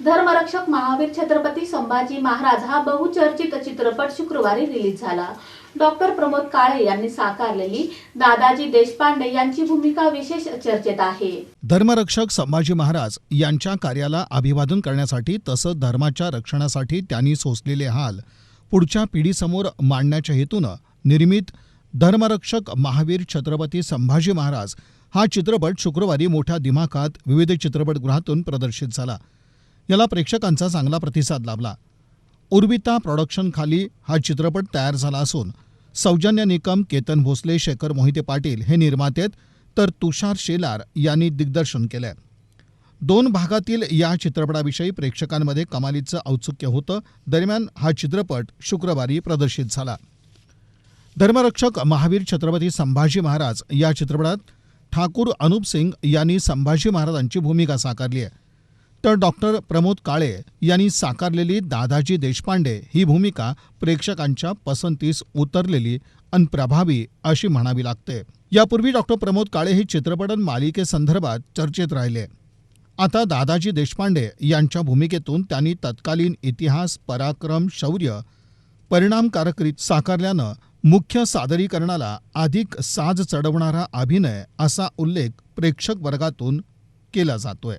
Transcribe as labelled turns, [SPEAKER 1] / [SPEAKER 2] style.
[SPEAKER 1] धर्मरक्षक महावीर छत्रपती संभाजी महाराज हा बहुचर्चित चित्रपट शुक्रवारी रिलीज झाला. डॉक्टर प्रमोद काळे यांनी साकारलेली दादाजी देशपांडे यांची भूमिका विशेष चर्चेत आहे.
[SPEAKER 2] धर्मरक्षक संभाजी महाराज यांच्या कार्याला अभिवादन करण्यासाठी तसंच धर्माच्या रक्षणासाठी त्यांनी सोसलेले हाल पुढच्या पिढीसमोर मांडण्याच्या हेतूनं निर्मित धर्मरक्षक महावीर छत्रपती संभाजी महाराज हा चित्रपट शुक्रवारी मोठ्या दिमाखात विविध चित्रपटगृहातून प्रदर्शित झाला. याला प्रेक्षकांचा चांगला प्रतिसाद लाभला. उर्विता प्रॉडक्शनखाली हा चित्रपट तयार झाला असून सौजन्य निकम केतन भोसले शेखर मोहिते पाटील हे निर्माते आहेत, तर तुषार शेलार यांनी दिग्दर्शन केलंय. दोन भागातील या चित्रपटाविषयी प्रेक्षकांमध्ये कमालीचं औत्सुक्य होतं. दरम्यान हा चित्रपट शुक्रवारी प्रदर्शित झाला. धर्मरक्षक महावीर छत्रपती संभाजी महाराज या चित्रपटात ठाकूर अनुप सिंग यांनी संभाजी महाराजांची भूमिका साकारली आहे. तर डॉक्टर प्रमोद काळे यांनी साकारलेली दादाजी देशपांडे ही भूमिका प्रेक्षकांच्या पसंतीस उतरलेली आणि प्रभावी अशी म्हणावी लागते. यापूर्वी डॉक्टर प्रमोद काळे हे चित्रपट मालिकेसंदर्भात चर्चेत राहिले. आता दादाजी देशपांडे यांच्या भूमिकेतून त्यांनी तत्कालीन इतिहास पराक्रम शौर्य परिणामकारकरीत साकारल्यानं मुख्य सादरीकरणाला अधिक साज चढवणारा अभिनय असा उल्लेख प्रेक्षक वर्गातून केला जातोय.